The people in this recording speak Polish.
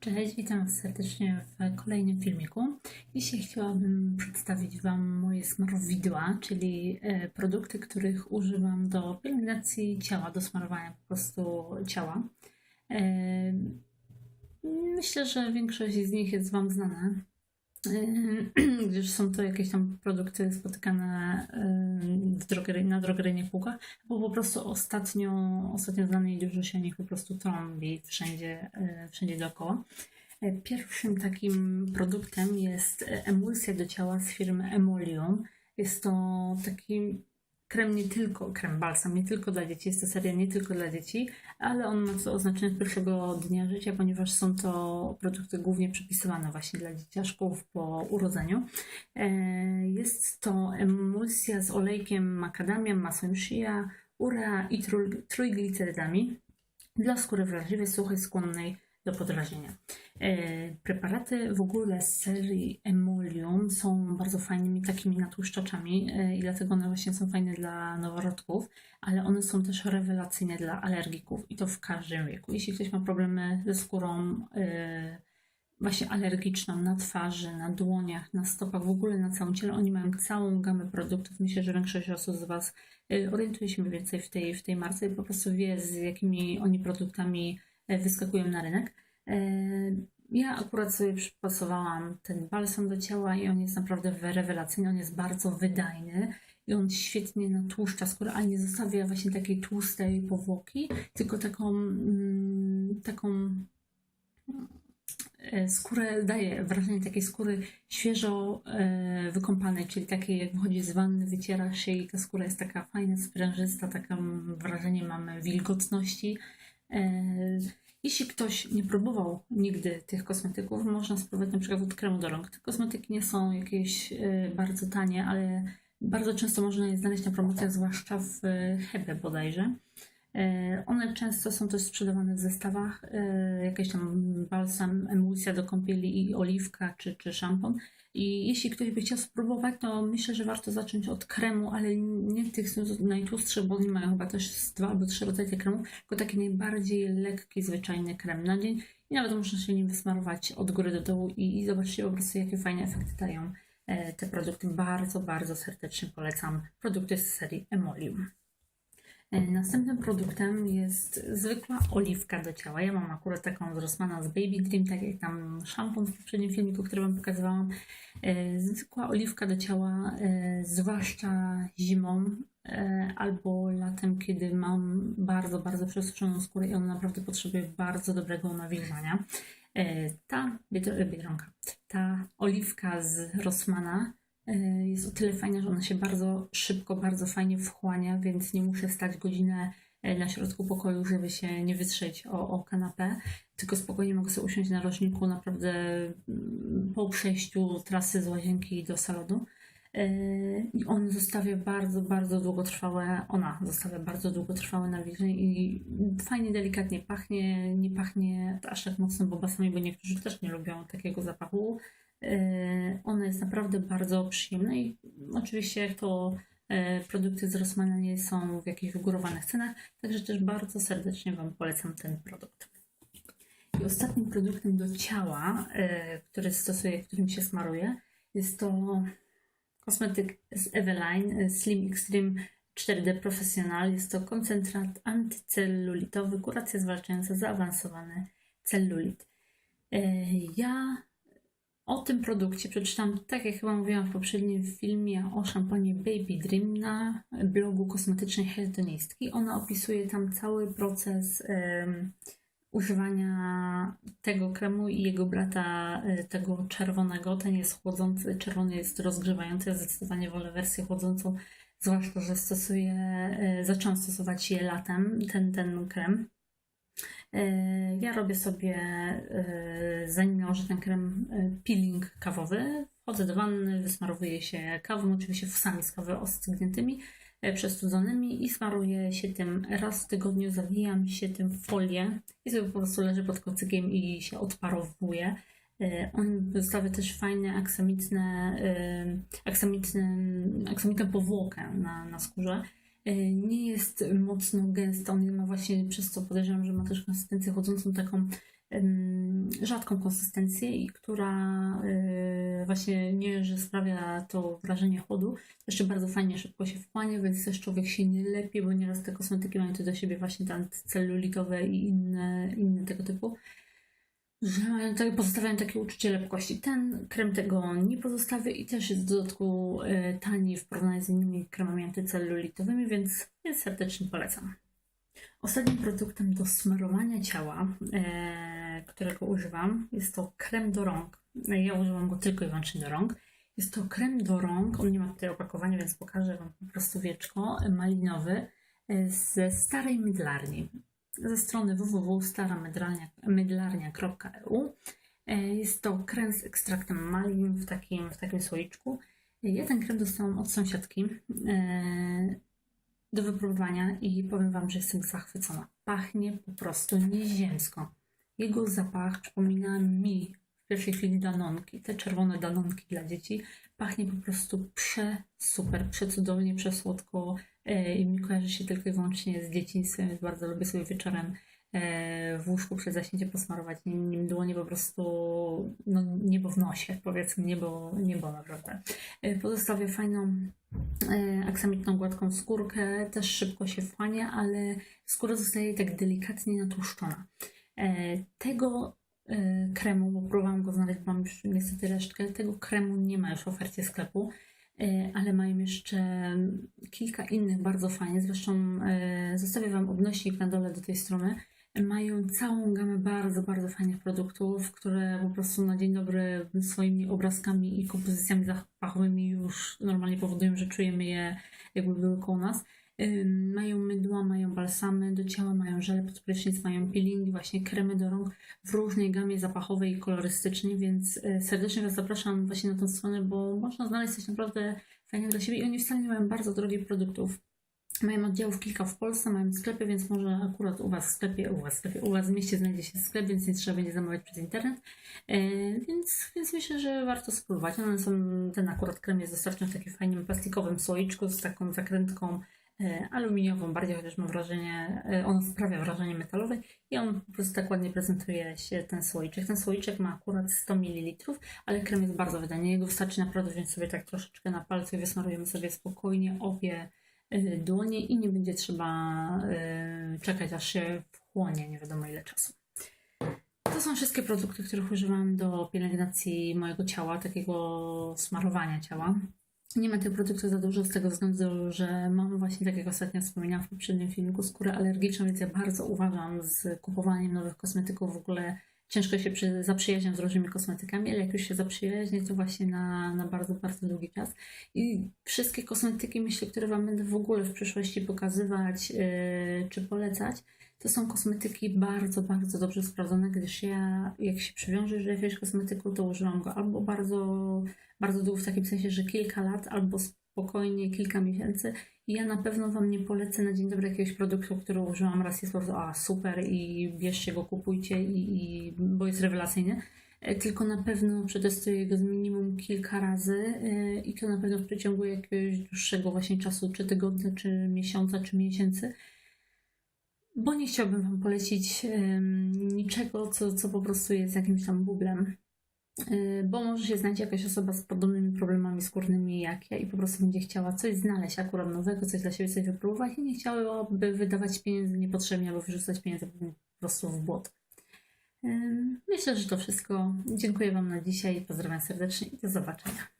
Cześć, witam serdecznie w kolejnym filmiku. Dzisiaj chciałabym przedstawić Wam moje smarowidła, czyli e, produkty, których używam do pielęgnacji ciała, do smarowania po prostu ciała. E, Myślę, że większość z nich jest Wam znana, gdyż są to jakieś tam produkty spotykane w drogerii, na drogeryjnych półkach, bo po prostu ostatnio, ostatnio znane i dużo się nich po prostu trąbi wszędzie, e, wszędzie dookoła. E, Pierwszym takim produktem jest e, emulsja do ciała z firmy Emolium. Jest to taki krem nie tylko, krem balsam nie tylko dla dzieci, jest to seria nie tylko dla dzieci, ale on ma to oznaczenie pierwszego dnia życia, ponieważ są to produkty głównie przepisywane właśnie dla dzieciaszków po urodzeniu. E, Jest to emulsja z olejkiem makadamia, masłem shea, urea i trój- trójglicerydami dla skóry wrażliwej, suchej, skłonnej do podrażnienia. E, Preparaty w ogóle z serii Emolium są bardzo fajnymi takimi natłuszczaczami e, i dlatego one właśnie są fajne dla noworodków, ale one są też rewelacyjne dla alergików i to w każdym wieku. Jeśli ktoś ma problemy ze skórą e, właśnie alergiczną na twarzy, na dłoniach, na stopach, w ogóle na całym ciele, oni mają całą gamę produktów. Myślę, że większość osób z Was orientuje się więcej w tej, w tej marce i po prostu wie, z jakimi oni produktami wyskakują na rynek. E, Ja akurat sobie przypasowałam ten balsam do ciała i on jest naprawdę rewelacyjny, on jest bardzo wydajny i on świetnie natłuszcza skórę, ale nie zostawia właśnie takiej tłustej powłoki, tylko taką, mm, taką e, skórę, daje wrażenie takiej skóry świeżo e, wykąpanej, czyli takiej jak wychodzi z wanny, wyciera się i ta skóra jest taka fajna, sprężysta, takie wrażenie mamy wilgotności. E, jeśli ktoś nie próbował nigdy tych kosmetyków, można spróbować na przykład od kremu do rąk. Te kosmetyki nie są jakieś e, bardzo tanie, ale bardzo często można je znaleźć na promocjach, zwłaszcza w Hebe bodajże. E, One często są też sprzedawane w zestawach, e, jakieś tam balsam, emulsja do kąpieli i oliwka czy, czy szampon. I jeśli ktoś by chciał spróbować, to myślę, że warto zacząć od kremu, ale nie tych najtłustszych, bo oni mają chyba też dwa albo trzy rodzaje kremów, tylko taki najbardziej lekki, zwyczajny krem na dzień. I nawet można się nim wysmarować od góry do dołu i, i zobaczcie po prostu, jakie fajne efekty dają e, te produkty. Bardzo, bardzo serdecznie polecam produkty z serii Emolium. E, Następnym produktem jest zwykła oliwka do ciała. Ja mam akurat taką z Rossmana z Baby Dream, tak jak tam szampon w poprzednim filmiku, który Wam pokazywałam. E, Zwykła oliwka do ciała, e, zwłaszcza zimą albo latem, kiedy mam bardzo, bardzo przesuszoną skórę i ona naprawdę potrzebuje bardzo dobrego nawilżania. Ta biedro- biedronka, ta oliwka z Rossmana jest o tyle fajna, że ona się bardzo szybko, bardzo fajnie wchłania, więc nie muszę stać godzinę e, na środku pokoju, żeby się nie wytrzeć o, o kanapę, tylko spokojnie mogę sobie usiąść na rożniku naprawdę mm, po przejściu trasy z łazienki do salonu. E, I on zostawia bardzo, bardzo długotrwałe, ona zostawia bardzo długotrwałe nawilżenie i fajnie, delikatnie pachnie, nie pachnie aż tak mocno bobasami, bo niektórzy też nie lubią takiego zapachu. E, Ona jest naprawdę bardzo przyjemna i oczywiście to e, produkty z Rossmana nie są w jakichś wygórowanych cenach, także też bardzo serdecznie Wam polecam ten produkt. I ostatnim produktem do ciała, e, który stosuję, którym się smaruję, jest to kosmetyk z Eveline Slim Extreme 4D Professional. Jest to koncentrat antycellulitowy, kuracja zwalczająca zaawansowany cellulit. Ja o tym produkcie przeczytałam, tak jak chyba mówiłam w poprzednim filmie o szamponie Baby Dream na blogu kosmetycznej Heldonistki. Ona opisuje tam cały proces em, używania tego kremu i jego brata e, tego czerwonego. Ten jest chłodzący, czerwony jest rozgrzewający. Ja zdecydowanie wolę wersję chłodzącą, zwłaszcza, że stosuję, e, zaczęłam stosować je latem, ten, ten krem. E, Ja robię sobie, e, zanim nałożę ten krem, e, peeling kawowy. Wchodzę do wanny, wysmarowuję się kawą, oczywiście włosami z kawy ostygniętymi, przestudzonymi i smaruję się tym raz w tygodniu, zawijam się tym w folię i sobie po prostu leżę pod kocykiem i się odparowuje. E, On zostawia też fajne aksamitne, aksamitne, aksamitną powłokę na, na skórze. E, Nie jest mocno gęsty, on ma właśnie przez co podejrzewam, że ma też konsystencję chodzącą taką rzadką konsystencję i która e, właśnie nie, że sprawia to wrażenie chłodu, jeszcze bardzo fajnie szybko się wchłania, więc też człowiek się nie lepi, bo nieraz te kosmetyki mają tu do siebie właśnie te antycelulitowe i inne, inne tego typu tak, pozostawiają takie uczucie lepkości. Ten krem tego nie pozostawia i też jest w dodatku e, tani w porównaniu z innymi kremami antycelulitowymi, więc, serdecznie polecam. Ostatnim produktem do smarowania ciała, e, którego używam, jest to krem do rąk. Ja używam go tylko i wyłącznie do rąk. Jest to krem do rąk, on nie ma tutaj opakowania, więc pokażę Wam po prostu wieczko, malinowy e, ze starej mydlarni ze strony www.staramydlarnia.eu. E, Jest to krem z ekstraktem malin w takim, w takim słoiczku. Ja ten krem dostałam od sąsiadki e, do wypróbowania i powiem Wam, że jestem zachwycona. Pachnie po prostu nieziemsko. Jego zapach przypomina mi pierwszej chwili danonki, te czerwone danonki dla dzieci. Pachnie po prostu prze super, przecudownie, przesłodko e, i mi kojarzy się tylko i wyłącznie z dzieciństwem, więc bardzo lubię sobie wieczorem e, w łóżku przed zaśnięciem posmarować nim, dłonie po prostu no, niebo w nosie, powiedzmy, niebo, niebo naprawdę. E, Pozostawia fajną aksamitną, gładką skórkę, też szybko się wchłania, ale skóra zostaje tak delikatnie natłuszczona. Tego kremu, bo próbowałam go znaleźć, mam już niestety resztkę, tego kremu nie ma już w ofercie sklepu, e, ale mają jeszcze kilka innych bardzo fajnie, zresztą e, zostawię Wam odnośnik na dole do tej strony. Mają całą gamę bardzo, bardzo fajnych produktów, które po prostu na dzień dobry swoimi obrazkami i kompozycjami zapachowymi już normalnie powodują, że czujemy je jakby były koło nas. Mają mydła, mają balsamy do ciała, mają żele pod prysznic, mają peelingi, właśnie kremy do rąk w różnej gamie zapachowej i kolorystycznej, więc e, serdecznie Was zapraszam właśnie na tę stronę, bo można znaleźć coś naprawdę fajnego dla siebie i oni wcale nie mają bardzo drogich produktów. Mają oddziałów kilka w Polsce, mają sklepy, więc może akurat u Was w sklepie, u Was w sklepie, u Was w mieście znajdzie się sklep, więc nie trzeba będzie zamawiać przez internet. E, więc, więc myślę, że warto spróbować. One są, ten akurat krem jest dostarczony w takim fajnym plastikowym słoiczku z taką zakrętką aluminiową, bardziej chociaż mam wrażenie, e, on sprawia wrażenie metalowe i on po prostu tak ładnie prezentuje się ten słoiczek. Ten słoiczek ma akurat 100 ml, ale krem jest bardzo wydajny. Jego wystarczy naprawdę wziąć sobie tak troszeczkę na palce i wysmarujemy sobie spokojnie obie y, dłonie i nie będzie trzeba czekać aż się wchłonie nie wiadomo ile czasu. To są wszystkie produkty, których używam do pielęgnacji mojego ciała, takiego smarowania ciała. Nie ma tych produktów za dużo z tego względu, że mam właśnie, tak jak ostatnio wspominałam w poprzednim filmiku, skórę alergiczną, więc ja bardzo uważam z kupowaniem nowych kosmetyków w ogóle ciężko się przy, zaprzyjaźniam z różnymi kosmetykami, ale jak już się zaprzyjaźnię, to właśnie na, na bardzo, bardzo długi czas. I wszystkie kosmetyki, myślę, które Wam będę w ogóle w przyszłości pokazywać yy, czy polecać, to są kosmetyki bardzo, bardzo dobrze sprawdzone, gdyż ja, jak się przywiążę do jakiegoś kosmetyku, to używam go albo bardzo, bardzo długo, w takim sensie, że kilka lat, albo spokojnie kilka miesięcy. I ja na pewno Wam nie polecę na dzień dobry jakiegoś produktu, który użyłam raz jest prostu, a super i bierzcie go, kupujcie, i, i, bo jest rewelacyjny. E, Tylko na pewno przetestuję go z minimum kilka razy e, i to na pewno w przeciągu jakiegoś dłuższego właśnie czasu, czy tygodnia, czy miesiąca, czy miesięcy bo nie chciałabym Wam polecić niczego, co, co po prostu jest jakimś tam bublem. Y, Bo może się znajdzie jakaś osoba z podobnymi problemami skórnymi jak ja i po prostu będzie chciała coś znaleźć akurat nowego, coś dla siebie coś wypróbować i nie chciałaby wydawać pieniędzy niepotrzebnie albo wyrzucać pieniędzy po prostu w błot. Myślę, że to wszystko. Dziękuję Wam na dzisiaj, pozdrawiam serdecznie i do zobaczenia.